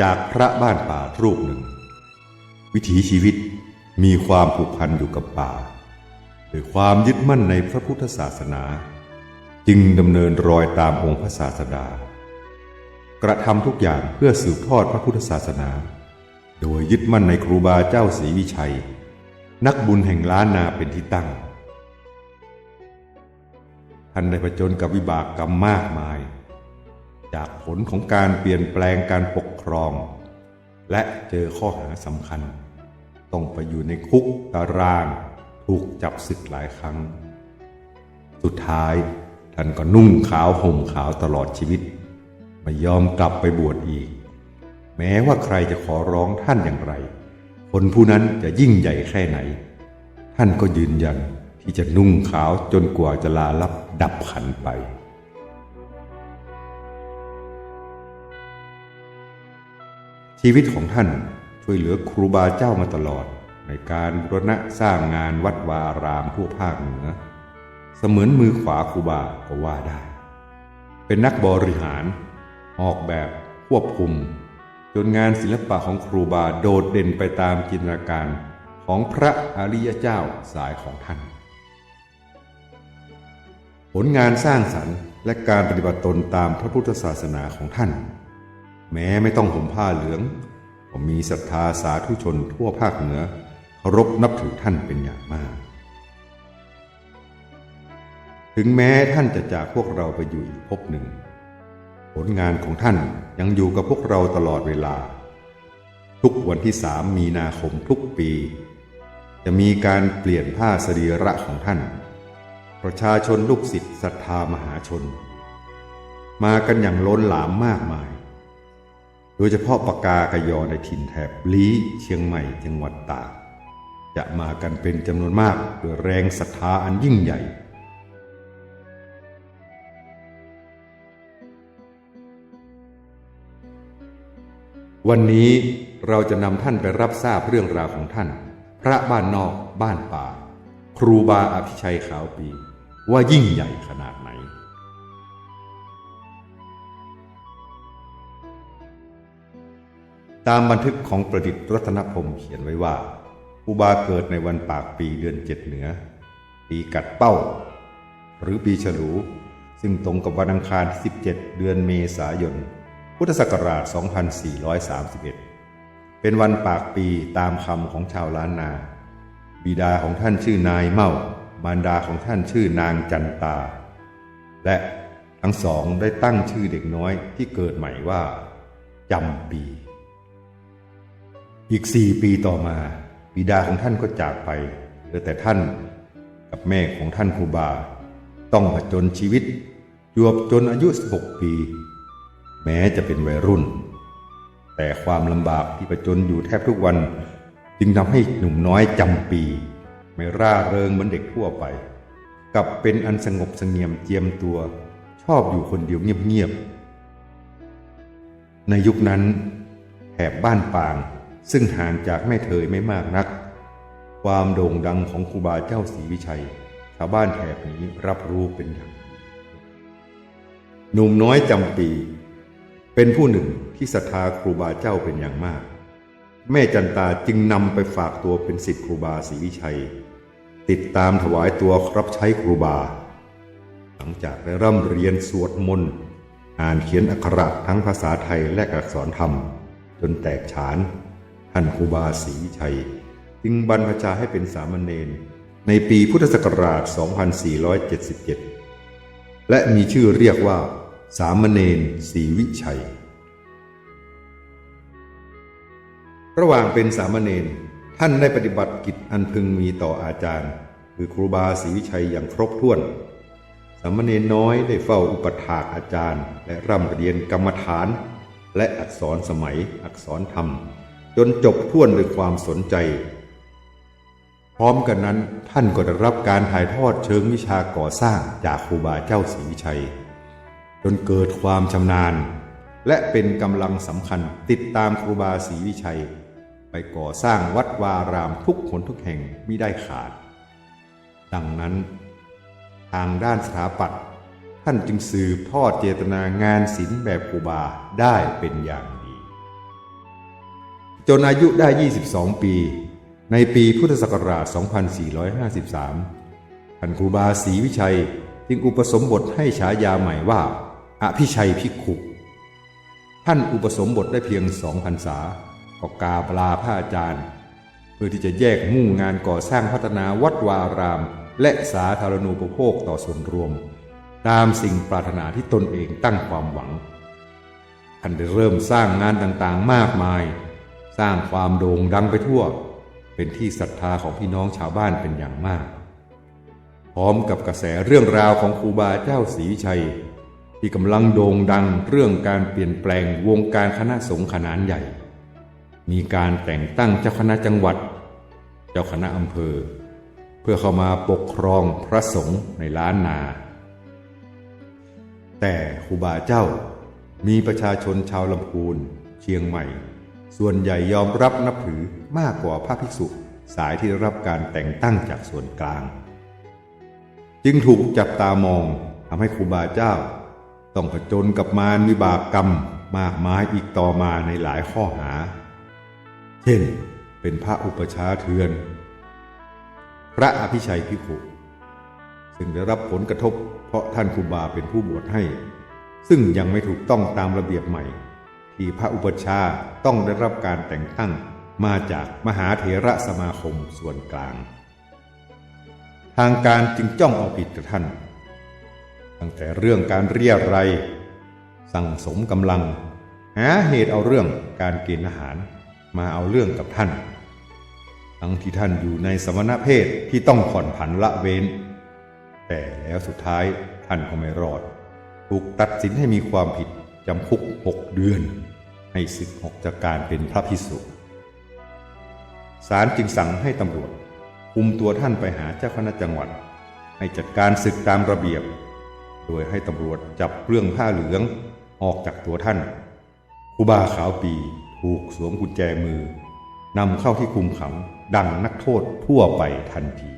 จากพระบ้านป่ารูปหนึ่ง วิถีชีวิตมีความผูกพันอยู่กับป่าโดยความยึดมั่นในพระพุทธศาสนา จึงดำเนินรอยตามองค์พระศาสดา กระทำทุกอย่างเพื่อสืบทอดพระพุทธศาสนา โดยยึดมั่นในครูบาเจ้าศรีวิชัย นักบุญแห่งล้านนาเป็นที่ตั้งท่านได้ผจญกับวิบากกรรมมากมาย จากผลของการเปลี่ยนแปลงการปกครอง และเจอข้อหาสำคัญ ต้องไปอยู่ในคุกตาราง ถูกจับศึกหลายครั้ง สุดท้ายท่านก็นุ่งขาวห่มขาวตลอดชีวิต ไม่ยอมกลับไปบวชอีก แม้ว่าใครจะขอร้องท่านอย่างไร คนผู้นั้นจะยิ่งใหญ่แค่ไหน ท่านก็ยืนยันที่จะนุ่งขาวจนกว่าจะลาลับดับขันไป ชีวิตของท่านช่วยเหลือครูบาเจ้ามาตลอด ในการบูรณะสร้างงานวัดวาอารามทั่วภาคเหนือ เสมือนมือขวาครูบาก็ว่าได้ เป็นนักบริหาร ออกแบบควบคุม จนงานศิลปะของครูบาโดดเด่นไปตามจินตนาการของพระอริยเจ้าสายของท่าน ผลงานสร้างสรรค์และการปฏิบัติตนตามพระพุทธศาสนาของท่าน แม้ไม่ต้องห่มผ้าเหลืองก็มีศรัทธาสาธุชนทั่วภาคเหนือเคารพนับถือท่านเป็นอย่างมาก ถึงแม้ท่านจะจากพวกเราไปอยู่อีกภพหนึ่ง ผลงานของท่านยังอยู่กับพวกเราตลอดเวลา ทุกวันที่สามมีนาคมทุกปี จะมีการเปลี่ยนผ้าสรีระของท่าน ประชาชนลูกศิษย์ศรัทธามหาชน มากันอย่างล้นหลามมากมาย ดยเฉพาะปากากยอในถิ่นแถบลี้เชียงใหม่จังหวัดตากจะมากันเป็นจำนวนมากด้วยแรงศรัทธาอันยิ่งใหญ่ วันนี้เราจะนำท่านไปรับทราบเรื่องราวของท่าน พระบ้านนอกบ้านป่า ครูบาอภิชัยขาวปี ว่ายิ่งใหญ่ขนาดไหน ตามบันทึกของประดิษฐ์รัตนพรมเขียนไว้ว่าครูบาเกิดในวันปากปีเดือนเจ็ดเหนือ ปีกัดเป้า หรือปีฉลู ซึ่งตรงกับวันอังคารที่ 17 เดือนเมษายน พุทธศักราช 2431 เป็นวันปากปีตามคำของชาวล้านนา บิดาของท่านชื่อนายเม่ามารดาของท่านชื่อนางจันตา และทั้งสองได้ตั้งชื่อเด็กน้อยที่เกิดใหม่ว่าจำปี อีกสี่ปีต่อมาบิดาของท่านก็จากไปเหลือแต่ท่านกับแม่ของท่านครูบา ต้องผจญชีวิตจวบจนอายุ 16 ปี แม้จะเป็นวัยรุ่น แต่ความลำบากที่ผจญอยู่แทบทุกวัน จึงทำให้หนุ่มน้อยจำปี ไม่ร่าเริงเหมือนเด็กทั่วไปกลับเป็นอันสงบสงี่ยมเจียมตัว ชอบอยู่คนเดียวเงียบๆในยุคนั้นแถบบ้านปาง ซึ่งห่างจากแม่เถยไม่มากนัก ความโด่งดังของครูบาเจ้าศรีวิชัย ชาวบ้านแถบนี้รับรู้เป็นอย่างหนุ่มน้อยจำปี เป็นผู้หนึ่งที่ศรัทธาครูบาเจ้าเป็นอย่างมาก แม่จันตาจึงนำไปฝากตัวเป็นศิษย์ครูบาศรีวิชัย ติดตามถวายตัวรับใช้ครูบา หลังจากได้ร่ำเรียนสวดมนต์อ่านเขียนอักขระทั้งภาษาไทยและอักษรธรรม จนแตกฉาน ท่านครูบาศรีวิชัย จึงบรรพชาให้เป็นสามเณรในปีพุทธศักราช 2477 และมีชื่อเรียกว่า สามเณรศรีวิชัย ระหว่างเป็นสามเณรท่านได้ปฏิบัติกิจอันพึงมีต่ออาจารย์ คือครูบาศรีวิชัยอย่างครบถ้วน สามเณรน้อยได้เฝ้าอุปถากอาจารย์ และร่ำเรียนกรรมฐาน และอักษรสมัยอักษรธรรม จนจบท่วนด้วยความสนใจ พร้อมกันนั้นท่านก็ได้รับการถ่ายทอดเชิงวิชาก่อสร้างจากครูบาเจ้าศรีวิชัย จนเกิดความชำนาญ และเป็นกำลังสำคัญติดตามครูบาศรีวิชัย ไปก่อสร้างวัดวารามทุกหนทุกแห่งมิได้ขาด ดังนั้น ทางด้านสถาปัตย์ท่านจึงสืบทอดเจตนางานศิลป์แบบครูบาได้เป็นอย่าง จนอายุได้ 22 ปี ในปีพุทธศักราช 2453ท่านครูบาศรีวิชัยจึงอุปสมบทให้ฉายาใหม่ว่าอภิชัยภิกขุท่านอุปสมบทได้เพียงสองพรรษาก็กาบลาพระอาจารย์ เพื่อที่จะแยกมุ่งงานก่อสร้างพัฒนาวัดวาราม และสาธารณูปโภคต่อส่วนรวม ตามสิ่งปรารถนาที่ตนเองตั้งความหวังท่านได้เริ่มสร้างงานต่างๆมากมาย สร้างความโด่งดังไปทั่ว เป็นที่ศรัทธาของพี่น้องชาวบ้านเป็นอย่างมาก พร้อมกับกระแสเรื่องราวของครูบาเจ้าศรีชัย ที่กำลังโด่งดังเรื่องการเปลี่ยนแปลงวงการคณะสงฆ์ขนาดใหญ่ มีการแต่งตั้งเจ้าคณะจังหวัด เจ้าคณะอำเภอ เพื่อเข้ามาปกครองพระสงฆ์ในล้านนา แต่ครูบาเจ้ามีประชาชนชาวลำพูนเชียงใหม่ ส่วนใหญ่ยอมรับนับถือมากกว่าพระภิกษุสายที่ได้รับการแต่งตั้งจากส่วนกลาง จึงถูกจับตามองทำให้ครูบาเจ้า ต้องผจญกับมารวิบากกรรมมากมายอีกต่อมาในหลายข้อหา เช่น เป็นพระอุปชาเถือน พระอภิชัยพิขุซึ่งได้รับผลกระทบเพราะท่านครูบาเป็นผู้บวชให้ ซึ่งยังไม่ถูกต้องตามระเบียบใหม่ ที่พระอุปชาต้องได้รับการแต่งตั้งมาจากมหาเถระสมาคมส่วนกลาง ทางการจึงจ้องเอาผิดกับท่าน ตั้งแต่เรื่องการเรียรัยสั่งสมกำลัง หาเหตุเอาเรื่องการกณฑ์อาหารมาเอาเรื่องกับท่าน ทั้งที่ท่านอยู่ในสมณเพศที่ต้องผ่อนผันละเว้น แต่แล้วสุดท้ายท่านก็ไม่รอด ถูกตัดสินให้มีความผิดจำคุกหกเดือน ให้ศึกออกจากการเป็นพระพิสุศาลจึงสั่งให้ตำรวจคุมตัวท่านไปหาเจ้าคณะจังหวัด ให้จัดการศึกตามระเบียบ โดยให้ตำรวจจับเรื่องผ้าเหลืองออกจากตัวท่านครูบาขาวปีถูกสวมกุญแจมือนำเข้าที่คุมขังดังนักโทษทั่วไปทันที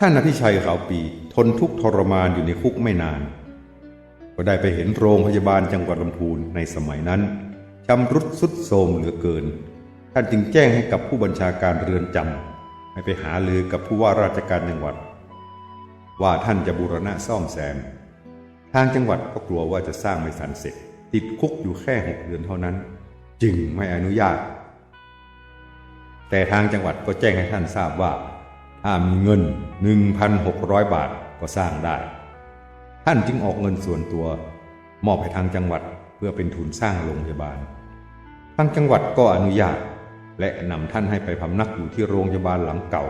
ท่านอภิชัยขาวปีทนทุกทรมานอยู่ในคุกไม่นาน ก็ได้ไปเห็นโรงพยาบาลจังหวัดลำพูนในสมัยนั้นชำรุดสุดโทรมเหลือเกิน ท่านจึงแจ้งให้กับผู้บัญชาการเรือนจำให้ไปหาลือกับผู้ว่าราชการจังหวัด ว่าท่านจะบูรณะซ่อมแซม ทางจังหวัดก็กลัวว่าจะสร้างไม่ทันเสร็จ ติดคุกอยู่แค่หกเดือนเท่านั้น จึงไม่อนุญาต แต่ทางจังหวัดก็แจ้งให้ท่านทราบว่าถ้ามีเงิน 1,600 บาทก็สร้างได้ ท่านจึงออกเงินส่วนตัว มอบให้ทางจังหวัดเพื่อเป็นทุนสร้างโรงพยาบาล ทางจังหวัดก็อนุญาต และนำท่านให้ไปพำนักอยู่ที่โรงพยาบาลหลังเก่า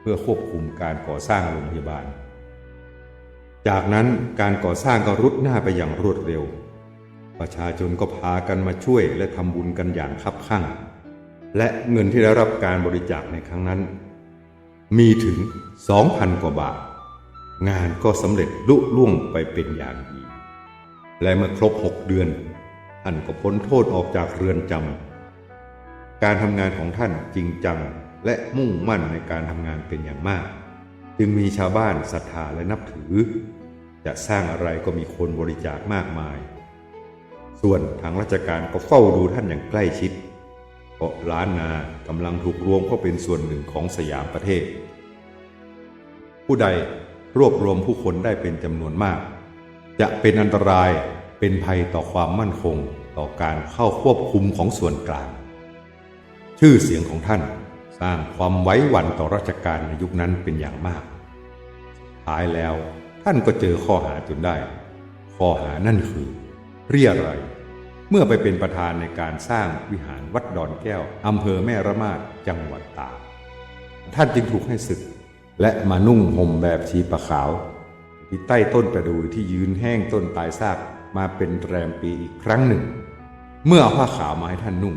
เพื่อควบคุมการก่อสร้างโรงพยาบาล จากนั้นการก่อสร้างก็รุดหน้าไปอย่างรวดเร็ว ประชาชนก็พากันมาช่วยและทำบุญกันอย่างคับคั่ง และเงินที่ได้รับการบริจาคในครั้งนั้น มีถึง 2,000 กว่าบาท งานก็สำเร็จลุล่วงไปเป็นอย่างดี และเมื่อครบ6เดือน ท่านก็พ้นโทษออกจากเรือนจำ การทำงานของท่านจริงจังและมุ่งมั่นในการทำงานเป็นอย่างมาก จึงมีชาวบ้านศรัทธาและนับถือ จะสร้างอะไรก็มีคนบริจาคมากมาย ส่วนทางราชการก็เฝ้าดูท่านอย่างใกล้ชิดเพราะล้านนากำลังถูกรวมเข้าเป็นส่วนหนึ่งของสยามประเทศ ผู้ใด รวบรวมผู้คนได้เป็นจำนวนมาก จะเป็นอันตรายเป็นภัยต่อความมั่นคงต่อการเข้าควบคุมของส่วนกลาง ชื่อเสียงของท่านสร้างความไว้หวันต่อราชการในยุคนั้นเป็นอย่างมากท้ายแล้วท่านก็เจอข้อหาจนได้ ข้อหานั่นคือ เรียอะไรเมื่อไปเป็นประธานในการสร้างวิหารวัดดอนแก้วอำเภอแม่ระมาดจังหวัดตากท่านจึงถูกให้ศึก และมานุ่งห่มแบบชีปะขาว ที่ใต้ต้นประดู่ที่ยืนแห้งต้นตายซากมาเป็นแรมปีอีกครั้งหนึ่ง เมื่อผ้าขาวมาให้ท่านนุ่ง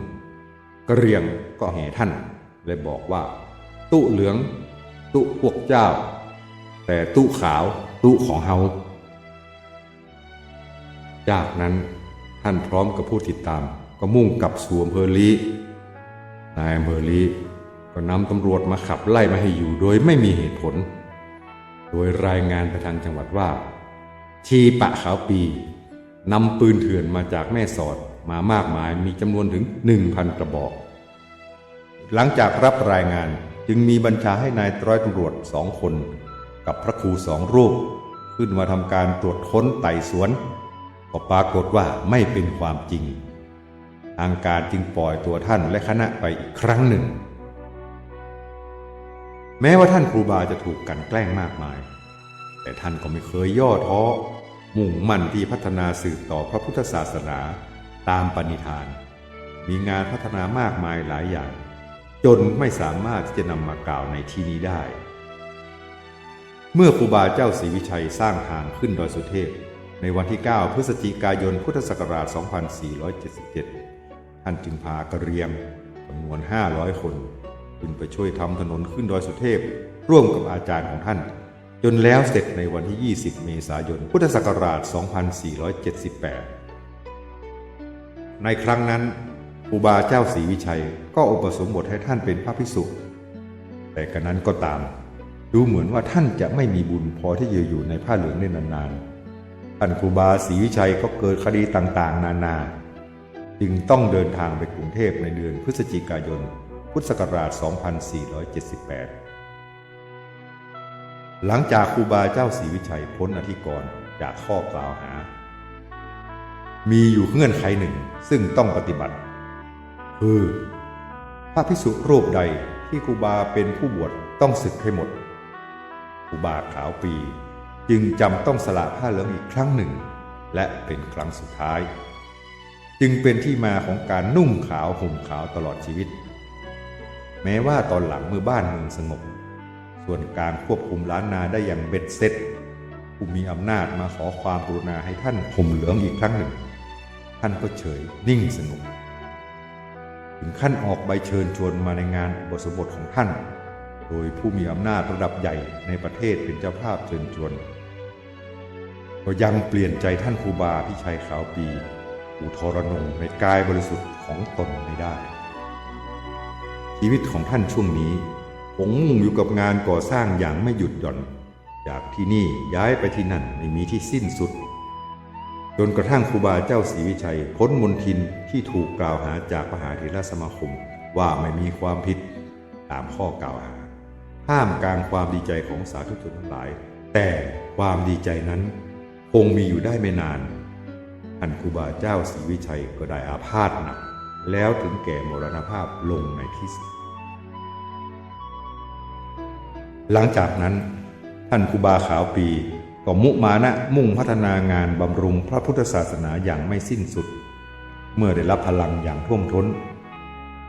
กระเรียงก็แห่ท่านและบอกว่า ตุเหลือง ตุพวกเจ้า แต่ตุขาวตุของเฮาจากนั้นท่านพร้อมกับผู้ติดตามก็มุ่งกลับสู่อำเภอลีนายอำเภอลี ก็นำตำรวจมาขับไล่มาให้อยู่โดยไม่มีเหตุผล โดยรายงานไปทางจังหวัดว่าชีปะขาวปีนำปืนเถื่อนมาจากแม่สอดมามากมายมีจำนวนถึง 1,000 กระบอก หลังจากรับรายงานจึงมีบัญชาให้นายร้อยตำรวจสองคน กับพระครูสองรูป ขึ้นมาทำการตรวจค้นไต่สวน ก็ปรากฏว่าไม่เป็นความจริง ทางการจึงปล่อยตัวท่านและคณะไปอีกครั้งหนึ่ง แม้ว่าท่านครูบาจะถูกกันแกล้งมากมาย แต่ท่านก็ไม่เคยย่อท้อ มุ่งมั่นที่พัฒนาสืบต่อพระพุทธศาสนาตามปณิธาน มีงานพัฒนามากมายหลายอย่าง จนไม่สามารถที่จะนำมากล่าวในที่นี้ได้ เมื่อครูบาเจ้าศรีวิชัยสร้างทางขึ้นดอยสุเทพ ในวันที่ 9 พฤศจิกายน พุทธศักราช 2477 ท่านจึงพากระเรียงจำนวน 500 คน ขึ้นไปช่วยทำถนนขึ้นดอยสุเทพ ร่วมกับอาจารย์ของท่าน จนแล้วเสร็จในวันที่ 20 เมษายน พุทธศักราช 2478 ในครั้งนั้นครูบาเจ้าศรีวิชัยก็อุปสมบทให้ท่านเป็นพระภิกษุ แต่กระนั้นก็ตาม ดูเหมือนว่าท่านจะไม่มีบุญพอที่จะอยู่ในผ้าเหลืองได้นานๆ ท่านครูบาศรีวิชัยก็เกิดคดีต่างๆ นานา จึงต้องเดินทางไปกรุงเทพในเดือนพฤศจิกายน พุทธศักราช 2478 หลังจากครูบาเจ้าศรีวิชัยพ้นอธิกรณ์จากข้อกล่าวหา มีอยู่เงื่อนไขหนึ่งซึ่งต้องปฏิบัติ คือพระภิกษุรูปใดที่ครูบาเป็นผู้บวชต้องศึกให้หมดครูบาขาวปีจึงจำต้องสละผ้าเหลืองอีกครั้งหนึ่ง และเป็นครั้งสุดท้าย จึงเป็นที่มาของการนุ่งขาวห่มขาวตลอดชีวิต แม้ว่าตอนหลังเมื่อบ้านเมืองสงบ ส่วนการควบคุมล้านนาได้อย่างเบ็ดเสร็จผู้มีอำนาจมาขอความกรุณาให้ท่านห่มเหลืองอีกครั้งหนึ่ง ท่านก็เฉยนิ่งสงบถึงขั้นออกใบเชิญชวนมาในงานอุปสมบทของท่าน โดยผู้มีอำนาจระดับใหญ่ในประเทศเป็นเจ้าภาพเชิญชวน ก็ยังเปลี่ยนใจท่านครูบาพิชัยขาวปีอุทรนงในกายบริสุทธิ์ของตนไม่ได้ ชีวิตของท่านช่วงนี้คงมุ่งอยู่กับงานก่อสร้างอย่างไม่หยุดหย่อน จากที่นี่ย้ายไปที่นั่นไม่มีที่สิ้นสุด จนกระทั่งครูบาเจ้าศรีวิชัยพ้นมนทินที่ถูกกล่าวหาจากมหาเถรสมาคมว่าไม่มีความผิดตามข้อกล่าวหา ห้ามกลางความดีใจของสาธุชนทั้งหลาย แต่ความดีใจนั้นคงมีอยู่ได้ไม่นานท่านครูบาเจ้าศรีวิชัยก็ได้อาพาธหนัก แล้วถึงแก่มรณภาพลงในที่สุด หลังจากนั้น ท่านครูบาขาวปีก็มุมานะมุ่งพัฒนางานบำรุงพระพุทธศาสนาอย่างไม่สิ้นสุด เมื่อได้รับพลังอย่างท่วมท้น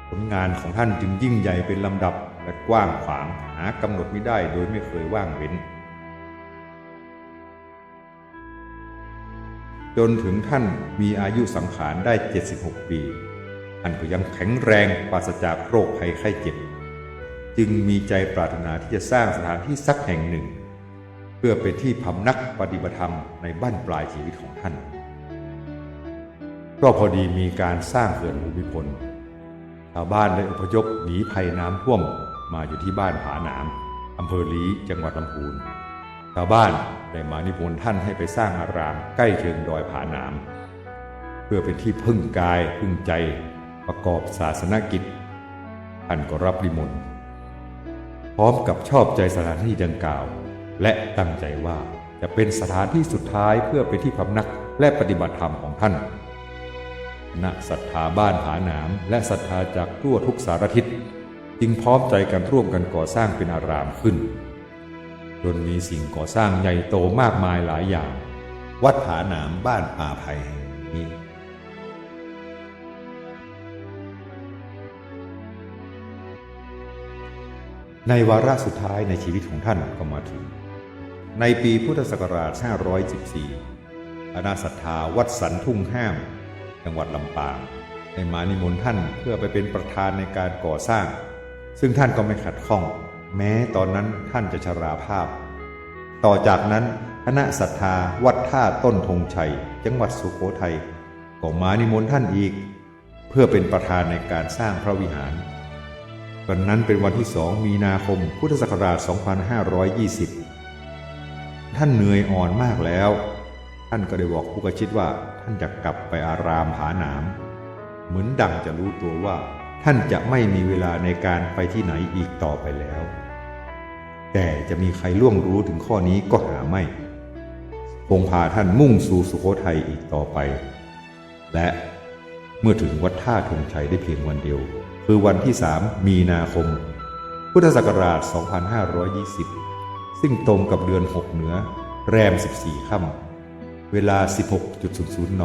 ผลงานของท่านจึงยิ่งใหญ่เป็นลำดับและกว้างขวางหากำหนดไม่ได้โดยไม่เคยว่างเว้น จนถึงท่านมีอายุสังขารได้ 76 ปี ท่านก็ยังแข็งแรงปราศจากโรคภัยไข้เจ็บ จึงมีใจปรารถนาที่จะสร้างสถานที่สักแห่งหนึ่ง เพื่อเป็นที่พำนักปฏิบัติธรรมในบ้านปลายชีวิตของท่าน ก็พอดีมีการสร้างเขื่อนภูมิพลชาวบ้านได้อพยพหนีภัยน้ำท่วมมาอยู่ที่บ้านผาหนามอำเภอลีจังหวัดลำพูนชาวบ้านได้มานิมนต์ท่านให้ไปสร้างอารามใกล้เชิงดอยผาหนาม เพื่อเป็นที่พึ่งกายพึ่งใจ ประกอบศาสนกิจท่านก็รับนิมนพร้อมกับชอบใจสถานที่ดังกล่าว และตั้งใจว่าจะเป็นสถานที่สุดท้ายเพื่อเป็นที่พำนักและปฏิบัติธรรมของท่านณศรัทธาบ้านผาหนามและศรัทธาจากทั่วทุกสารทิศจึงพร้อมใจกันร่วมกันก่อสร้างเป็นอารามขึ้น จนมีสิ่งก่อสร้างใหญ่โตมากมายหลายอย่าง วัดผาหนามบ้านป่าไผ่แห่งนี้ ในวาระสุดท้ายในชีวิตของท่านก็มาถึง ในปีพุทธศักราช 514คณะศรัทธาวัดสันทุ่งห้าม จังหวัดลำปางได้มานิมนต์ท่านเพื่อไปเป็นประธานในการก่อสร้าง ซึ่งท่านก็ไม่ขัดข้อง แม้ตอนนั้นท่านจะชราภาพ ต่อจากนั้นคณะศรัทธาวัดท่าต้นธงชัย จังหวัดสุโขทัยก็มานิมนต์ท่านอีก เพื่อเป็นประธานในการสร้างพระวิหาร วันนั้นเป็นวันที่สองมีนาคมพุทธศักราช 2520 ท่านเหนื่อยอ่อนมากแล้ว ท่านก็ได้บอกผู้กระชิดว่าท่านจะกลับไปอารามผาหนาม เหมือนดังจะรู้ตัวว่า ท่านจะไม่มีเวลาในการไปที่ไหนอีกต่อไปแล้ว แต่จะมีใครล่วงรู้ถึงข้อนี้ก็หาไม่คงพาท่านมุ่งสู่สุโขทัยอีกต่อไป และ เมื่อถึงวัดท่าธงชัยได้เพียงวันเดียว คือวันที่ 3 มีนาคม พุทธศักราช 2520 ซึ่งตรงกับเดือน 6 เหนือ แรม 14 ค่ำเวลา 16.00 น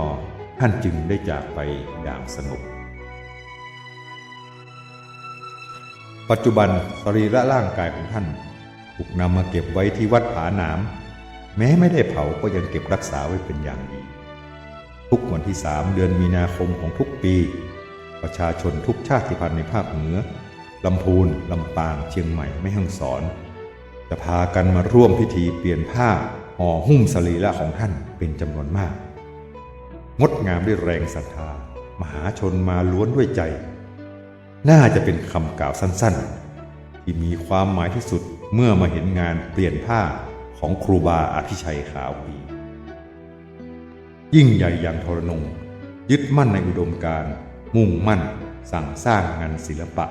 ท่านจึงได้จากไปอย่างสงบปัจจุบันสรีระร่างกายของท่านถูกนำมาเก็บไว้ที่วัดผาหนาม แม้ไม่ได้เผาก็ยังเก็บรักษาไว้เป็นอย่างดี ทุกวันที่สามเดือนมีนาคมของทุกปี ประชาชนทุกชาติพันธุ์ในภาคเหนือลำพูนลำปางเชียงใหม่แม่ฮ่องสอน จะพากันมาร่วมพิธีเปลี่ยนผ้าห่อหุ้มสรีระของท่านเป็นจำนวนมาก งดงามด้วยแรงศรัทธามหาชนมาล้วนด้วยใจ น่าจะเป็นคำกล่าวสั้นๆ ที่มีความหมายที่สุดเมื่อมาเห็นงานเปลี่ยนผ้าของครูบาอภิชัยขาวปี ยิ่งใหญ่อย่างทรนงยึดมั่นในอุดมการมุ่งมั่นสั่งสร้างงานศิลปะ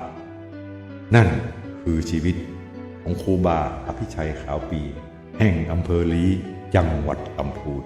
นั่นคือชีวิตของครูบาอภิชัยขาวปี แห่งอำเภอลีจังหวัดลำพูน